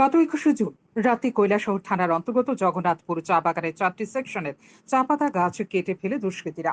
গত একুশে জুন রাতে কৈলাসহর থানার অন্তর্গত জগন্নাথপুর চা বাগানের চারটি সেকশনের চা পাতা গাছ কেটে ফেলে দুষ্কৃতীরা।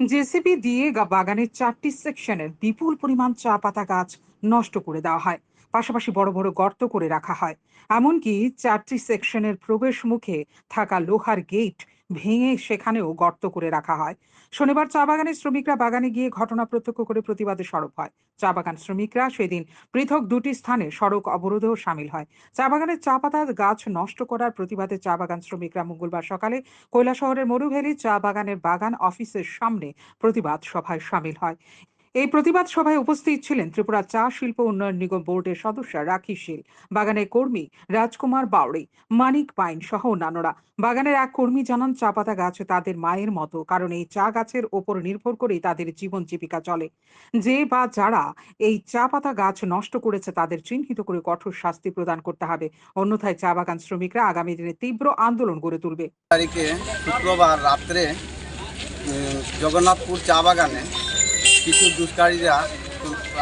জেসিবি দিয়ে বাগানের চারটি সেকশনের বিপুল পরিমাণ চা পাতা গাছ নষ্ট করে দেওয়া হয়। পাশাপাশি বড় বড় গর্ত করে রাখা হয়। এমনকি চারটি সেকশনের প্রবেশ মুখে থাকা লোহার গেট ভেঙে সেখানেও গর্ত করে রাখা হয়। শনিবার চা বাগানের শ্রমিকরা বাগানে গিয়ে ঘটনা প্রত্যক্ষ করে প্রতিবাদে সরব হয়। চা বাগান শ্রমিকরা সেদিন পৃথক দুটি স্থানে সড়ক অবরোধেও সামিল হয়। চা বাগানের চা পাতা গাছ নষ্ট করার প্রতিবাদে চা বাগান শ্রমিকরা মঙ্গলবার সকালে কৈলাসহরের মরুভেলি চা বাগানের বাগান অফিসের সামনে প্রতিবাদ সভায় সামিল হয়। এই প্রতিবাদ সভায় উপস্থিত ছিলেন ত্রিপুরা চা শিল্প উন্নয়ন নিগম বোর্ডের সদস্য রাখি শীল, বাগানের কর্মী রাজকুমার বাউড়ি, মানিক পাইন সহ অন্যান্যরা। বাগানের এক কর্মী জানান, চা পাতা গাছ তাদের মায়ের মতো, কারণ এই চা গাছের ওপর নির্ভর করেই তাদের জীবন জীবিকা চলে। যে বা যারা এই চা পাতা গাছ নষ্ট করেছে, তাদের চিহ্নিত করে কঠোর শাস্তি প্রদান করতে হবে। অন্যথায় চা বাগান শ্রমিকরা আগামী দিনে তীব্র আন্দোলন গড়ে তুলবে। তারিখে শুক্রবার রাত্রে জগন্নাথপুর চা বাগানে কিছু দুষ্কারীরা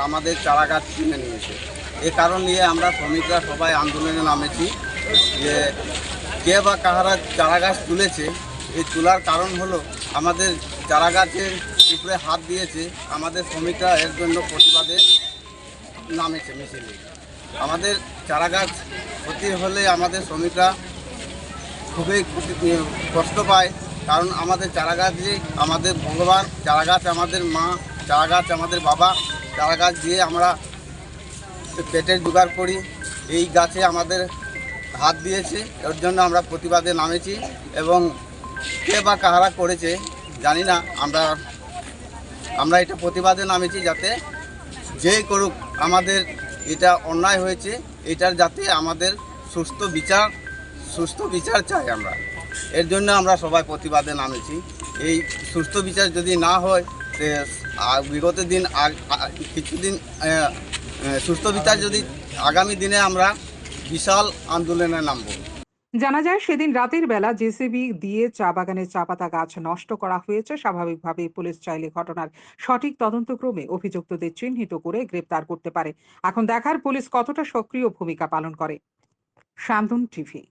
আমাদের চারা গাছ কিনে নিয়েছে। এ কারণ নিয়ে আমরা শ্রমিকরা সবাই আন্দোলনে নামেছি যে কে বা কাহারা চারা গাছ তুলেছে, এই তোলার কারণ হলো আমাদের চারা গাছের উপরে হাত দিয়েছে, আমাদের শ্রমিকরা এর জন্য প্রতিবাদে নামেছে মিছিলে। আমাদের চারা গাছ ক্ষতি হলে আমাদের শ্রমিকরা খুবই কষ্ট পায়, কারণ আমাদের চারা গাছ আমাদের ভগবান চারা গাছ আমাদের মা চারা গাছ আমাদের বাবা চারা গাছ দিয়ে আমরা পেটের জোগাড় করি। এই গাছে আমাদের হাত দিয়েছে, এর জন্য আমরা প্রতিবাদে নামেছি এবং কে বা কাহারা করেছে জানি না, আমরা আমরা এটা প্রতিবাদে নামেছি যাতে যেই করুক আমাদের এটা অন্যায় হয়েছে, এটার যাতে আমাদের সুস্থ বিচার সুস্থ বিচার চাই আমরা। এর জন্য আমরা সবাই প্রতিবাদে নামেছি। এই সুস্থ বিচার যদি না হয় বিগত দিন কিছুদিন সুস্থ বিচার যদি আগামী দিনে আমরা বিশাল আন্দোলনে নামবো। জানা যায় সেদিন রাতের বেলা জেসিবি দিয়ে চা বাগানের চা পাতা গাছ নষ্ট করা হয়েছে। স্বাভাবিকভাবে পুলিশ চাইলে ঘটনার সঠিক তদন্তক্রমে অভিযুক্তদের চিহ্নিত করে গ্রেপ্তার করতে পারে। এখন দেখার পুলিশ কতটা সক্রিয় ভূমিকা পালন করে। শান্তন টিভি